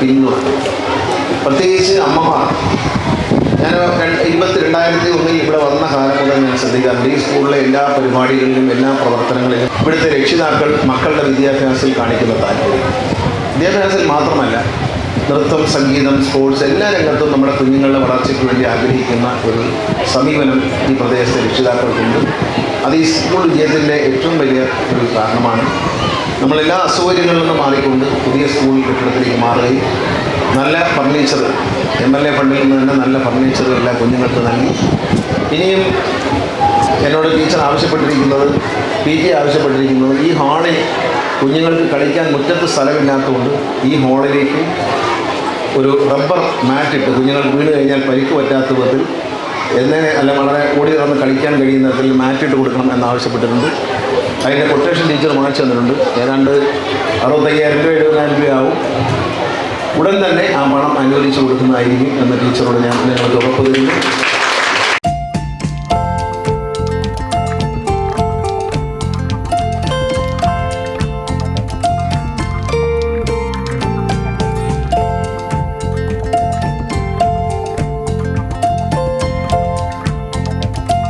പിന്തുണ പ്രത്യേകിച്ച് അമ്മമാർ ഞാൻ ഇരുപത്തി രണ്ടായിരത്തി ഒന്നിൽ ഇവിടെ വന്ന കാലം മുതൽ ഞാൻ ശ്രദ്ധിക്കാറുണ്ട്. ഈ സ്കൂളിലെ എല്ലാ പരിപാടികളിലും എല്ലാ പ്രവർത്തനങ്ങളിലും ഇവിടുത്തെ രക്ഷിതാക്കൾ മക്കളുടെ വിദ്യാഭ്യാസത്തിൽ കാണിക്കുന്ന താല്പര്യം. വിദ്യാഭ്യാസത്തിൽ മാത്രമല്ല നൃത്തം സംഗീതം സ്പോർട്സ് എല്ലാ രംഗത്തും നമ്മുടെ കുഞ്ഞുങ്ങളുടെ വളർച്ചയ്ക്ക് വേണ്ടി ആഗ്രഹിക്കുന്ന ഒരു സമീപനം ഈ പ്രദേശത്തെ രക്ഷിതാക്കൾക്കുണ്ട്. അത് ഈ സ്കൂൾ വിജയത്തിന്റെ ഏറ്റവും വലിയ ഒരു കാരണമാണ്. നമ്മളെല്ലാ അസൗകര്യങ്ങളിൽ നിന്ന് മാറിക്കൊണ്ട് പുതിയ സ്കൂൾ കെട്ടിടത്തിലേക്ക് മാറുകയും നല്ല ഫർണിച്ചർ എം എൽ എ ഫണ്ടിൽ നിന്ന് തന്നെ നല്ല ഫർണിച്ചർ എല്ലാ കുഞ്ഞുങ്ങൾക്ക് നൽകി. ഇനിയും എന്നോട് ടീച്ചർ ആവശ്യപ്പെട്ടിരിക്കുന്നത് പി ജി ആവശ്യപ്പെട്ടിരിക്കുന്നത് ഈ ഹാളിൽ കുഞ്ഞുങ്ങൾക്ക് കളിക്കാൻ മുറ്റത്ത് സ്ഥലമില്ലാത്തതുകൊണ്ട് ഈ ഹാളിലേക്ക് ഒരു റബ്ബർ മാറ്റിട്ട് കുഞ്ഞുങ്ങൾ വീണ് കഴിഞ്ഞാൽ പരിക്ക് പറ്റാത്ത വിധത്തിൽ എങ്ങനെ അല്ല വളരെ ഓടി നടന്ന് കളിക്കാൻ കഴിയുന്ന തരത്തിൽ മാറ്റിട്ട് കൊടുക്കണം എന്നാവശ്യപ്പെട്ടിട്ടുണ്ട് അതിന്റെ കൊട്ടേഷൻ ടീച്ചർ വാങ്ങിച്ചു തന്നിട്ടുണ്ട്. ഏതാണ്ട് അറുപത്തയ്യായിരം രൂപ എഴുപതിനായിരം രൂപയാവും ഉടൻ തന്നെ ആ പണം അനുവദിച്ചു കൊടുക്കുന്നതായിരിക്കും എന്ന ടീച്ചറോട് ഞാൻ നിങ്ങൾക്ക് ഉറപ്പ് തരുന്നു.